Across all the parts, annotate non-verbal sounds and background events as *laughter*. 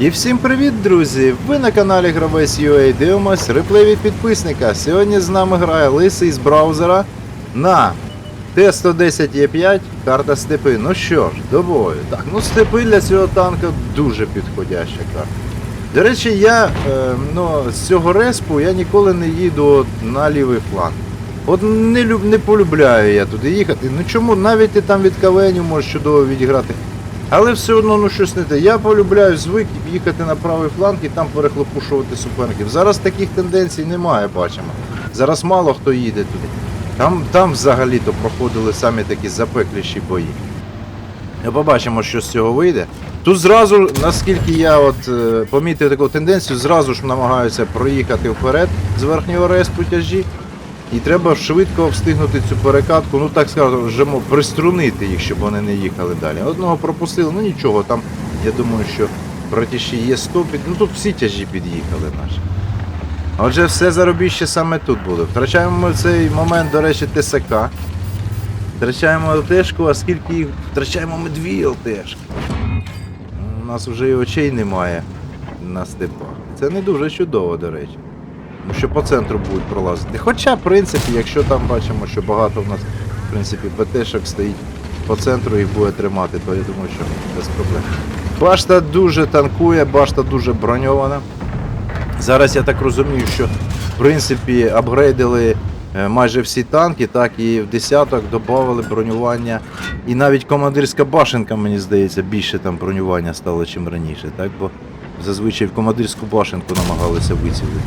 І всім привіт, друзі! Ви на каналі Гравець UA дивимось реплей від підписника. Сьогодні з нами грає Лисий з браузера на Т-110Е5 карта степи. Ну що ж, до бою. Так, ну степи для цього танка дуже підходяща карта. До речі, я е, ну, з цього респу я ніколи не їду на лівий фланг. От не, люб, не полюбляю я туди їхати. Ну чому навіть ти там від кавеню можеш чудово відіграти. Але все одно ну щось не те. Я полюбляю звик їхати на правий фланг і там перехлопушувати суперників. Зараз таких тенденцій немає, бачимо. Зараз мало хто їде туди. Там, там взагалі-то проходили самі такі запекліші бої. Ми побачимо, що з цього вийде. Тут зразу, наскільки я от е, помітив таку тенденцію, зразу ж намагаються проїхати вперед з верхнього респу тяжі. І треба швидко встигнути цю перекатку, ну так скажемо, приструнити їх, щоб вони не їхали далі. Одного пропустили, ну нічого, там, я думаю, що братіші є 100 під... Ну тут всі тяжі під'їхали наші. Отже, все заробіще саме тут буде. Втрачаємо в цей момент, до речі, ТСК. Втрачаємо ЛТшку, а скільки їх втрачаємо ми дві ЛТшки. У нас вже і очей немає на степах. Це не дуже чудово, до речі. Ну, що по центру будуть пролазити. Хоча, в принципі, якщо там бачимо, що багато в нас, в принципі, БТшок стоїть по центру і буде тримати, то я думаю, що без проблем. Башта дуже танкує, башта дуже броньована. Зараз я так розумію, що в принципі апгрейдили е, майже всі танки, так і в десяток додали бронювання. І навіть командирська башенка, мені здається, більше там бронювання стало, чим раніше, так? Бо зазвичай в командирську башенку намагалися вицілити.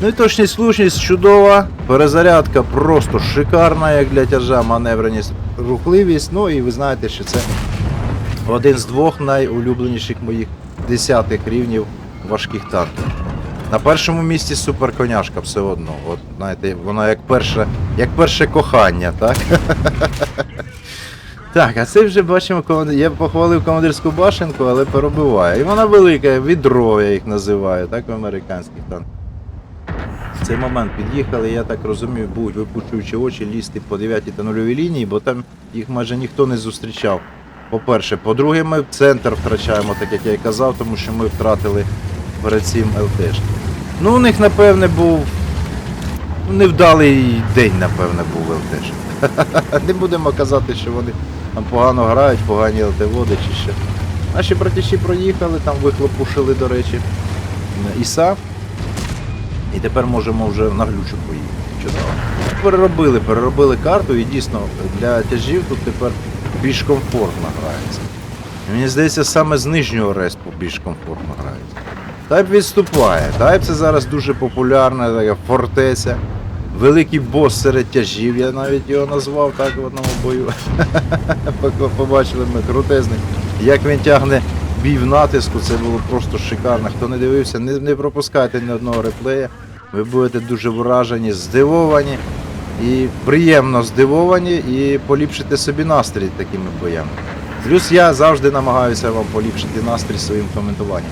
Ну і точність слушність чудова, перезарядка просто шикарна, як для тяжа, маневреність, рухливість. Ну і ви знаєте, що це один з двох найулюбленіших моїх десятих рівнів важких танків. На першому місці суперконяшка все одно. От, знаєте, вона як перше, як перше кохання, так? *laughs* Так, а це вже бачимо, я похвалив командирську башенку, але перебиває. І вона велика, відро я їх називаю, так, в американських танках. В цей момент під'їхали, я так розумію, будуть випучуючи очі лізти по 9 та нульовій лінії, бо там їх майже ніхто не зустрічав. По-перше, по-друге, ми центр втрачаємо, так як я і казав, тому що ми втратили перед цим ЛТшки. Ну, у них, напевне, був ну, невдалий день, напевне, був ЛТшки. *laughs* Не будемо казати, що вони там погано грають, погані ЛТ-води чи що. Наші братіші проїхали, там вихлопушили, до речі, ІСА. І тепер можемо вже на глючу поїхати. Чудово. Переробили, переробили карту і дійсно для тяжів тут тепер більш комфортно грається. Мені здається, саме з нижнього респу більш комфортно грається. Тайп відступає. Тайп це зараз дуже популярна така фортеця. Великий бос серед тяжів, я навіть його назвав так в одному бою. *laughs* Побачили ми крутезний. Як він тягне бій в натиску, це було просто шикарно. Хто не дивився, не, не пропускайте ні одного реплея. Ви будете дуже вражені, здивовані і приємно здивовані, і поліпшите собі настрій такими боями. Плюс я завжди намагаюся вам поліпшити настрій своїм коментуванням.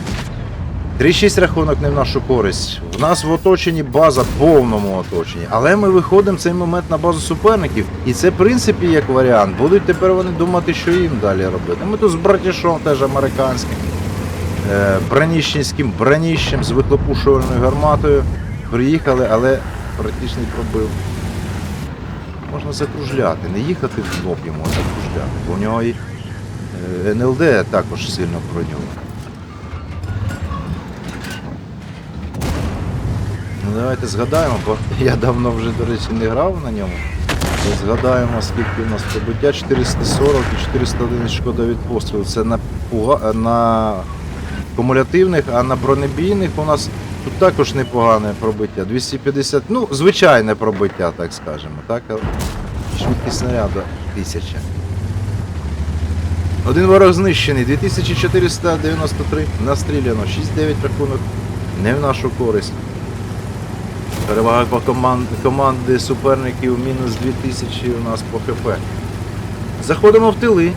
3-6 рахунок не в нашу користь. В нас в оточенні база, в повному оточенні. Але ми виходимо цей момент на базу суперників. І це, в принципі, як варіант. Будуть тепер вони думати, що їм далі робити. Ми тут з братішом теж американським, е, браніщенським браніщем з вихлопушувальною гарматою. Приїхали, але не пробив. Можна закружляти, не їхати в лоб йому, а закружляти. Бо у нього і е, НЛД також сильно броньована. Ну давайте згадаємо, бо *laughs* я давно вже, до речі, не грав на ньому. Згадаємо, скільки у нас пробиття 440 і 401 шкода від пострілу. Це на, пуга... на кумулятивних, а на бронебійних у нас тут також непогане пробиття. 250, ну, звичайне пробиття, так скажемо. Так? Швидкість снаряду 1000. Один ворог знищений, 2493 настріляно, 6-9 рахунок, не в нашу користь. Перевага по команд, команди суперників мінус 2000 у нас по ХП. Заходимо в тили.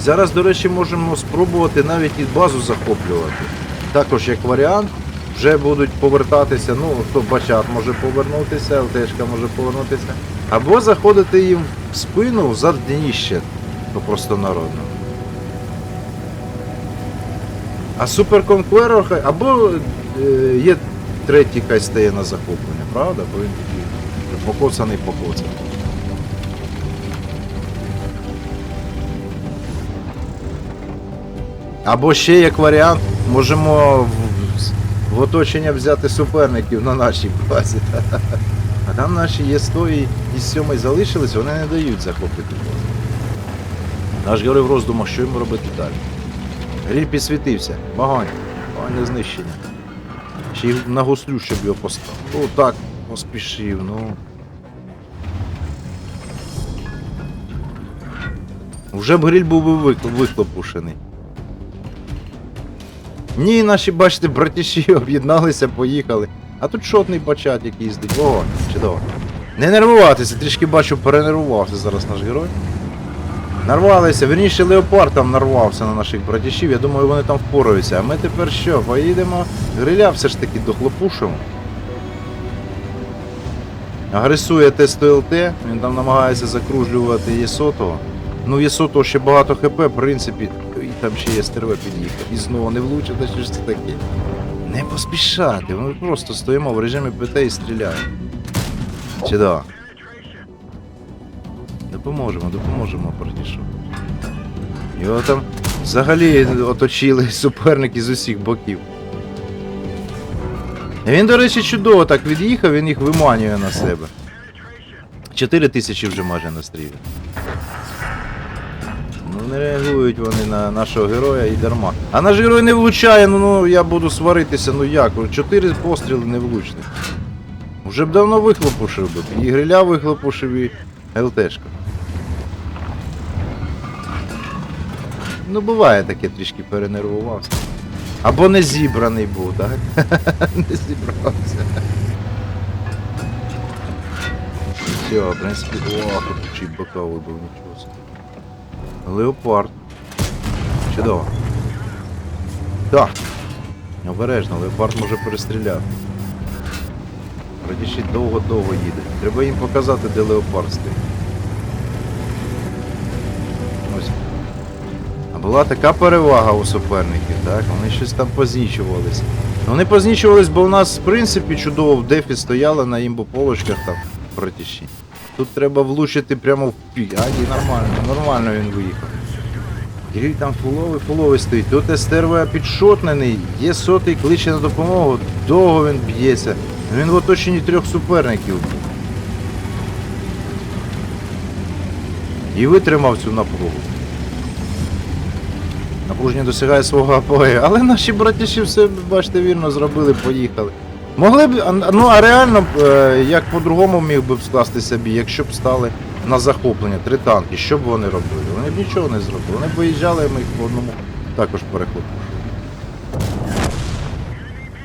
Зараз, до речі, можемо спробувати навіть і базу захоплювати. Також як варіант, вже будуть повертатися, ну, хто бачат може повернутися, ЛТшка може повернутися. Або заходити їм в спину за дніще, то просто народно. А хай- або е, є третій, хай стає на захоплення, правда? Бо він такий покоцаний покоцаний. Або ще як варіант, можемо в, в оточення взяти суперників на нашій базі. А там наші є 100 і, і 7 залишились, вони не дають захопити базу. Наш герой в роздумах, що йому робити далі. Гріль підсвітився. Вогонь не знищення. Ще й на гуслю, щоб його поставив. О, так, поспішив, ну. Вже б гриль був би вихлопушений. Ні, наші, бачите, братіші *laughs* об'єдналися, поїхали. А тут шотний бачат, який їздить. Ого, чудово. Не нервуватися, трішки бачу, перенервувався зараз наш герой. Нарвалися, верніше Леопард там нарвався на наших братішів, я думаю, вони там впораються. А ми тепер що, поїдемо? Гриля все ж таки дохлопушимо. Агресує Т-100ЛТ, він там намагається закружлювати Єсотого. Ну, Єсотого ще багато ХП, в принципі, там ще є стерве під'їхав. І знову не влучив, та що ж це таке? Не поспішати, ми просто стоїмо в режимі ПТ і стріляємо. Чудово. Допоможемо, допоможемо братішу. Його там взагалі оточили суперники з усіх боків. Він, до речі, чудово так від'їхав, він їх виманює на себе. 4 тисячі вже майже настрілює. Не реагують вони на нашого героя і дарма. А наш герой не влучає, ну, ну я буду сваритися, ну як? Чотири постріли не влучні. Вже б давно вихлопушив би. І гриля вихлопушив, і ЛТшка. Ну, буває таке, трішки перенервувався. Або не зібраний був, так? *laughs* не зібрався. Все, в принципі, о, тут боковий був, нічого. Леопард. Чудово. Так. Обережно, леопард може перестріляти. Радіші довго-довго їде. Треба їм показати, де леопард стоїть. Ось. А була така перевага у суперників, так? Вони щось там познічувалися. Ну, Вони познічувались, бо у нас, в принципі, чудово в дефі стояли на імбополочках там братіші. Тут треба влучити прямо в пік. А, ні, нормально, нормально він виїхав. Гріль там фуловий, фуловий стоїть. Тут СТРВ підшотнений, є сотий, кличе на допомогу, довго він б'ється. Він в оточенні трьох суперників. І витримав цю напругу. Напруження досягає свого апогею. Але наші братіші все, бачите, вірно зробили, поїхали. Могли б, ну а реально, е, як по-другому міг би скластися бій, якщо б стали на захоплення три танки, що б вони робили? Вони б нічого не зробили. Вони б виїжджали, ми їх по одному також перехлопушили.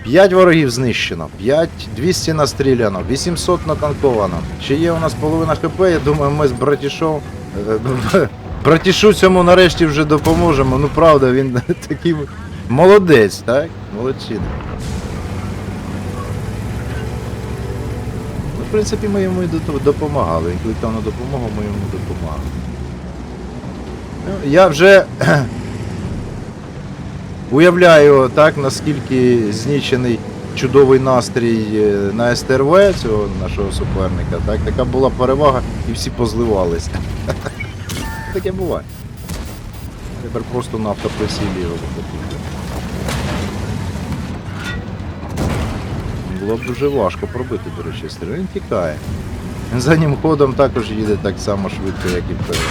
П'ять ворогів знищено, 5 200 настріляно, 800 натанковано. Ще є у нас половина ХП, я думаю, ми з братішом. е, *laughs* Братішу цьому нарешті вже допоможемо. Ну правда, він *laughs* такий молодець, так? Молодчина. В принципі, ми йому допомагали. На допомогу, ми йому допомагали. Ну, я вже *clears throat* уявляю, так, наскільки знічений чудовий настрій е, на СТРВ цього нашого суперника. Так, така була перевага і всі позливалися. *laughs* Таке буває. Тепер просто на автоприсілі його Було б дуже важко пробити, до речі, стрілю. Він тікає. Він заднім ходом також їде так само швидко, як і вперед.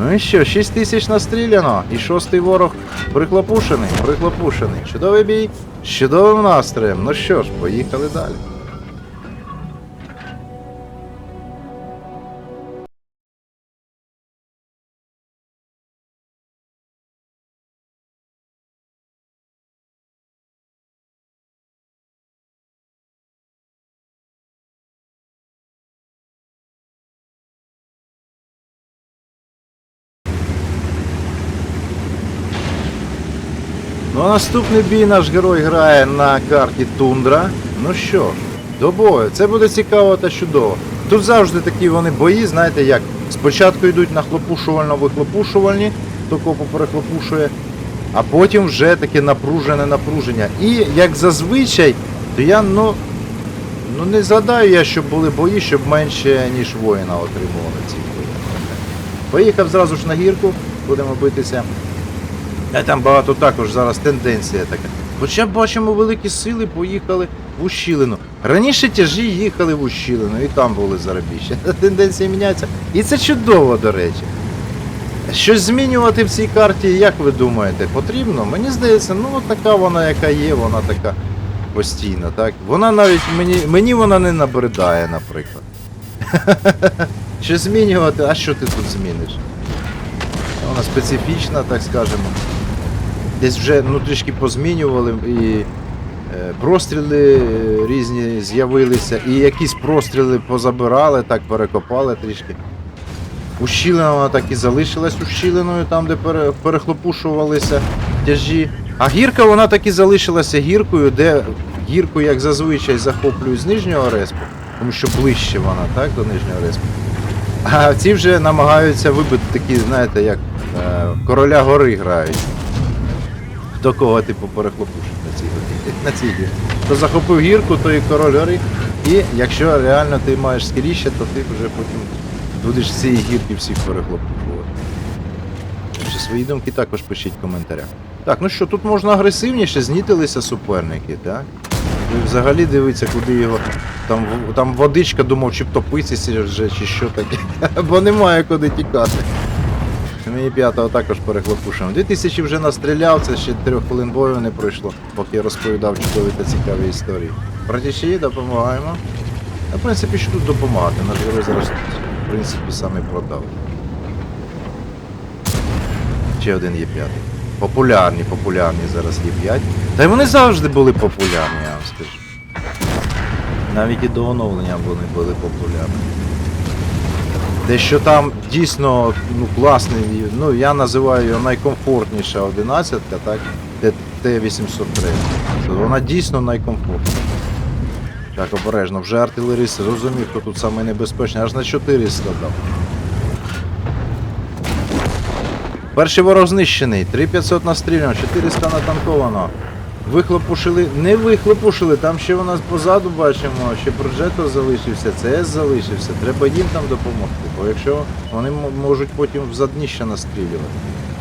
Ну і що, 6 тисяч настріляно, і шостий ворог прихлопушений, прихлопушений. Чудовий бій, чудовим настроєм. Ну що ж, поїхали далі. Ну а наступний бій наш герой грає на карті Тундра. Ну що до бою. Це буде цікаво та чудово. Тут завжди такі вони бої, знаєте як, спочатку йдуть на хлопушувально-вихлопушувальні, автокопу перехлопушує, а потім вже таке напружене напруження. І як зазвичай, то я ну, ну не згадаю я, щоб були бої, щоб менше, ніж воїна отримували ці бої. Поїхав зразу ж на гірку, будемо битися. А там багато також зараз тенденція така. Хоча бачимо, великі сили поїхали в Ущілину. Раніше тяжі їхали в Ущілину і там були заробіща. *laughs* Тенденція міняється. І це чудово, до речі. Щось змінювати в цій карті, як ви думаєте, потрібно? Мені здається, ну така вона, яка є, вона така постійна, так? Вона навіть мені, мені вона не набридає, наприклад. *laughs* Що змінювати, а що ти тут зміниш? Вона специфічна, так скажемо. Десь вже ну, трішки позмінювали і е, простріли е, різні з'явилися, і якісь простріли позабирали, так перекопали трішки. Ущілина вона так і залишилась ущілиною, там, де перехлопушувалися тяжі. А гірка вона так і залишилася гіркою, де гірку, як зазвичай, захоплюють з нижнього респу, тому що ближче вона, так, до нижнього респу. А ці вже намагаються вибити такі, знаєте, як е, короля гори грають. Хто кого типу перехлопушить на цій. На цій гірці. Хто захопив гірку, то і король гори. І якщо реально ти маєш скоріше, то ти вже потім будеш з цієї гірки всіх перехлопушувати. Свої думки також пишіть в коментарях. Так, ну що, тут можна агресивніше, знітилися суперники, так? Ви взагалі дивіться, куди його. Там, там водичка думав, чи втопитися чи що таке. *laughs* Бо немає куди тікати. Мені п'ятого також перехлопушимо. 2000 вже настріляв, це ще трьох хвилин бою не пройшло, поки я розповідав чудові та цікаві історії. Братіші, допомагаємо. А, в принципі, що тут допомагати? Наш герой зараз, в принципі, саме продав. Ще один є п'ятий. Популярні, популярні зараз є 5. Та й вони завжди були популярні, я вам скажу. Навіть і до оновлення вони були популярні. Те, що там дійсно ну, класний, ну я називаю його найкомфортніша 11, так? Т- Т-803. Вона дійсно найкомфортніша. Так, обережно, вже артилерист зрозумів, хто тут саме небезпечний, аж на 400 дав. Перший ворог знищений, 3500 настріляно, 400 натанковано. Вихлопушили, не вихлопушили, там ще у нас позаду бачимо, ще прожектор залишився, ЦС залишився, треба їм там допомогти, бо якщо вони можуть потім в задніще настрілювати.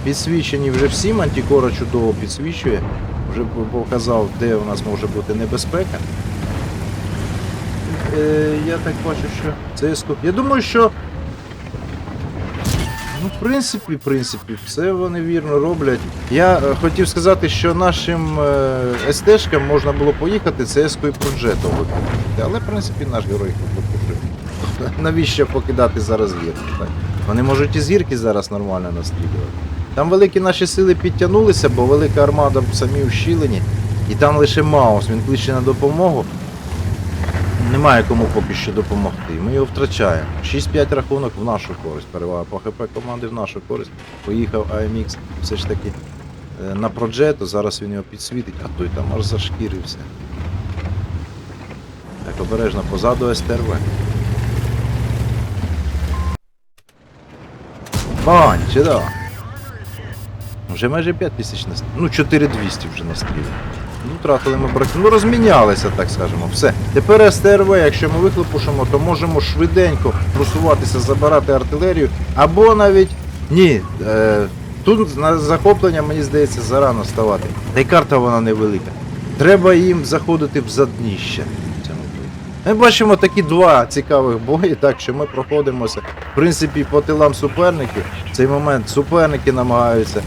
Підсвічені вже всі, Мантікора чудово підсвічує, вже показав, де у нас може бути небезпека. Е, я так бачу, що ЦС. Я думаю, що Ну, в принципі, в принципі, все вони вірно роблять. Я е, хотів сказати, що нашим е, СТшкам можна було поїхати cs проджетом виконати, але в принципі наш герой покажи. *laughs* Навіщо покидати зараз гірки? Вони можуть і з гірки зараз нормально настрілювати. Там великі наші сили підтягнулися, бо велика армада в самій ущілені, і там лише Маус, він кличе на допомогу. Немає кому поки що допомогти. Ми його втрачаємо. 6-5 рахунок в нашу користь. Перевага по ХП команди в нашу користь. Поїхав AMX все ж таки е, на проджету, зараз він його підсвітить, а той там аж зашкірився. Так, обережно позаду СТРВ. Бань, чудово. Вже майже 5 тисяч нас. Ну, 4200 вже настріли. Ну, втратили ми брак. Ну, розмінялися, так скажемо. Все. Тепер СТРВ, якщо ми вихлопушимо, то можемо швиденько просуватися, забирати артилерію. Або навіть. Ні. Е, тут на захоплення, мені здається, зарано ставати. Та й карта вона невелика. Треба їм заходити в задніще. Ми бачимо такі два цікавих бої, так що ми проходимося. В принципі, по тилам суперників. В цей момент суперники намагаються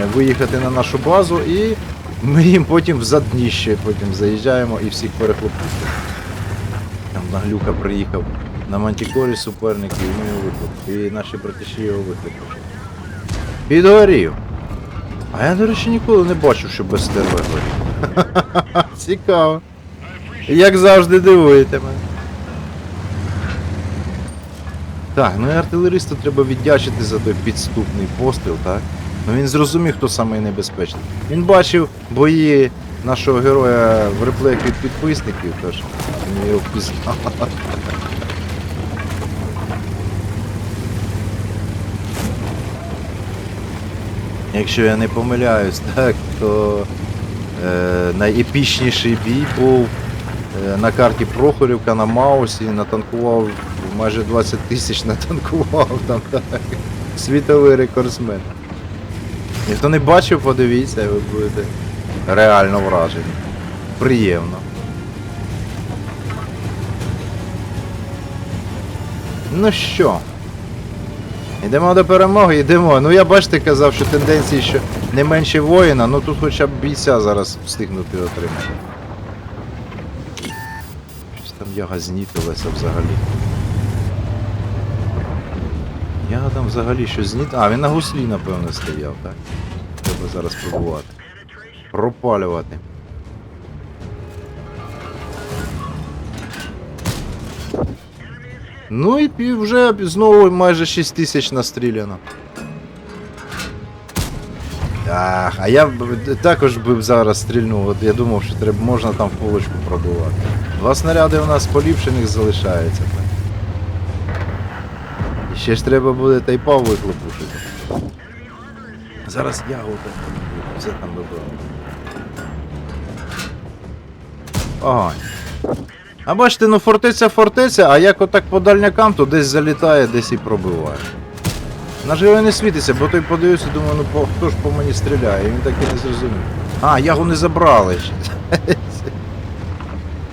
е, виїхати на нашу базу і ми їм потім в задніще потім заїжджаємо і всіх перехлопушуємо. Там Наглюка приїхав на мантікорі суперників, і ми його викликали. І наші братіші його викликали. Підгорів. А я, до речі, ніколи не бачив, що без стерви горів. *laughs* Цікаво. Як завжди дивуєте мене. Так, ну і артилеристу треба віддячити за той підступний постріл, так? Ну він зрозумів, хто самий небезпечний. Він бачив бої нашого героя в реплеях від підписників, тож він його впізнав. Якщо я не помиляюсь, так, то е, найепічніший бій був е, на карті Прохорівка на Маусі, натанкував майже 20 тисяч натанкував там так. Світовий рекордсмен. Ніхто не бачив, подивіться, і ви будете реально вражені. Приємно. Ну що? Йдемо до перемоги, йдемо. Ну я бачите, казав, що тенденції, що не менше воїна, ну тут хоча б бійця зараз встигнути отримати. Щось там яга знітилася взагалі. Там взагалі щось зніт. А, він на гуслі, напевно, стояв, так? Треба зараз пробувати. Пропалювати. Ну і вже знову майже 6 тисяч настріляно. Ах, а я б також би зараз стрільнув, от я думав, що треба можна там в полочку пробувати. Два снаряди у нас поліпшених залишається. Ще ж треба буде тайпа вихлопушити. Зараз я отак все там вибрав. Огонь. А бачите, ну фортеця фортеця, а як отак по дальнякам, то десь залітає, десь і пробиває. На ж не світиться, бо той подивився, думаю, ну по, хто ж по мені стріляє, і він так і не зрозумів. А, ягу не забрали ще. *laughs*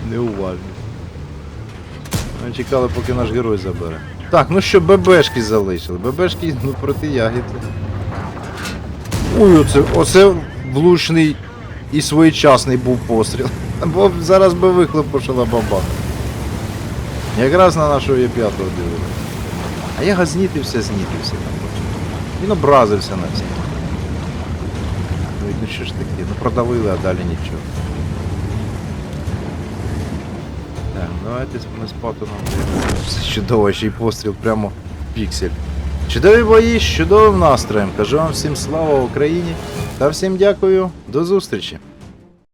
Неуважно. Ми чекали, поки наш герой забере. Так, ну що, ББшки залишили. ББшки, ну проти ягід. Ой, оце, оце влучний і своєчасний був постріл. *laughs* Бо зараз би вихлопушила баба. Якраз на нашого Є5 дивили. А я знітився, знітився там. Він образився на всіх. Ну, ну що ж таке, ну продавили, а далі нічого. Так, давайте ми з Патоном. Все чудово, ще й постріл прямо в піксель. Чудові бої з чудовим настроєм. Кажу вам всім слава Україні та всім дякую. До зустрічі!